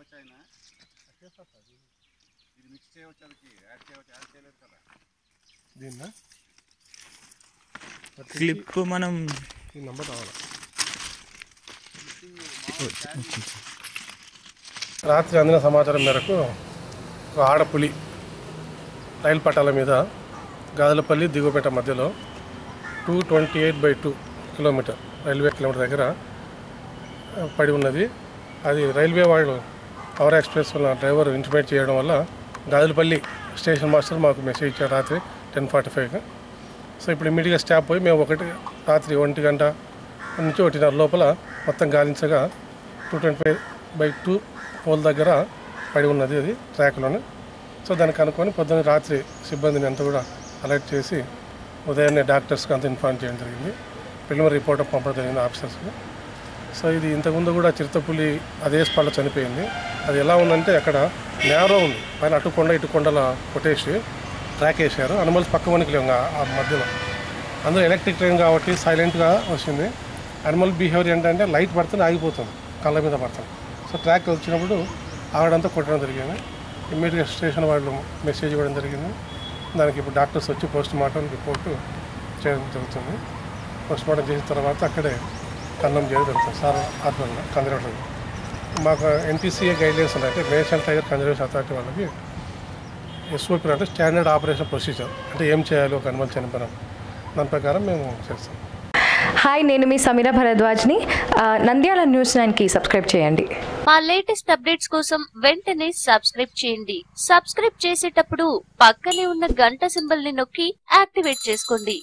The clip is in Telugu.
చేయవచ్చు ఆయన ఇది మిక్స్ చేయవచ్చు యాడ్ చేయవచ్చు యాడ్ చేయలేదు కదా. క్లిప్ మనం ఈ నంబర్ రాత్రి అందిన సమాచారం మేరకు ఒక ఆడపులి రైలు పట్టాల మీద గాదలపల్లి దిగుపేట మధ్యలో two twenty eight by two kilometre railway kilometre దగ్గర పడి ఉన్నది. అది రైల్వే వాళ్ళు పవర్ ఎక్స్ప్రెస్ వల్ల డ్రైవర్ ఇంటిమేట్ చేయడం వల్ల గాజులపల్లి స్టేషన్ మాస్టర్ మాకు మెసేజ్ ఇచ్చారు రాత్రి టెన్ ఫార్టీ ఫైవ్కి. సో ఇప్పుడు ఇమీడియట్గా స్టాప్ పోయి మేము ఒకటి రాత్రి ఒంటి గంట నుంచి ఒకటిన్నర లోపల మొత్తం గాలించగా two twenty five by two pole దగ్గర పడి ఉన్నది అది ట్రాక్లోనే. సో దాన్ని కనుక్కొని పొద్దున్న రాత్రి సిబ్బందిని అంతా కూడా అలర్ట్ చేసి ఉదయాన్నే డాక్టర్స్కి అంతా ఇన్ఫార్మ్ చేయడం జరిగింది. ప్రిలిమరీ రిపోర్ట్ పంపడం జరిగింది ఆఫీసర్స్కి. సో ఇది ఇంతకుముందు కూడా చిరుతపులి అదే స్పాట్లో చనిపోయింది. అది ఎలా ఉందంటే అక్కడ నేరో ఉంది. పైన అటు కొండ కొట్టేసి ట్రాక్ వేసారు అనిమల్స్ పక్క వనికి లేవు ఆ- ఆ మధ్యలో. అందులో ఎలక్ట్రిక్ ట్రైన్ కాబట్టి సైలెంట్గా వచ్చింది. అనిమల్ బిహేవియర్ ఏంటంటే లైట్ పడుతుంది ఆగిపోతుంది. కళ్ళ మీద పడుతుంది సో ట్రాక్ వచ్చినప్పుడు ఆవిడంతా కొట్టడం జరిగింది. ఇమ్మీడియట్గా స్టేషన్ వాళ్ళు మెసేజ్ ఇవ్వడం జరిగింది. దానికి ఇప్పుడు డాక్టర్స్ వచ్చి పోస్ట్ మార్టం రిపోర్టు చేయడం జరుగుతుంది. పోస్ట్ మార్టం చేసిన తర్వాత అక్కడే కన్నం చేయడం జరుగుతుంది. సార్ ఆధ్వర్యంలో కన్జర్వేషన్ మాకు ఎన్టీసీఏ గైడ్లైన్స్ ఉన్నాయి అంటే నేషనల్ టైగర్ కన్జర్వేషన్ అథారిటీ వాళ్ళకి ఎస్ఓపి అంటే స్టాండర్డ్ ఆపరేషన్ ప్రొసీజర్. అంటే ఏం చేయాలి ఒక అనిమల్ చనిపోయిన దాని ప్రకారం మేము చేస్తాం. హాయ్ నేను మీ సమీర భరద్వాజ్ని. నంద్యాల న్యూస్ నైన్కి సబ్స్క్రైబ్ చేయండి. మా లేటెస్ట్ అప్డేట్స్ కోసం వెంటనే సబ్స్క్రైబ్ చేయండి. సబ్స్క్రైబ్ చేసేటప్పుడు పక్కనే ఉన్న గంట సింబల్ని నొక్కి యాక్టివేట్ చేసుకోండి.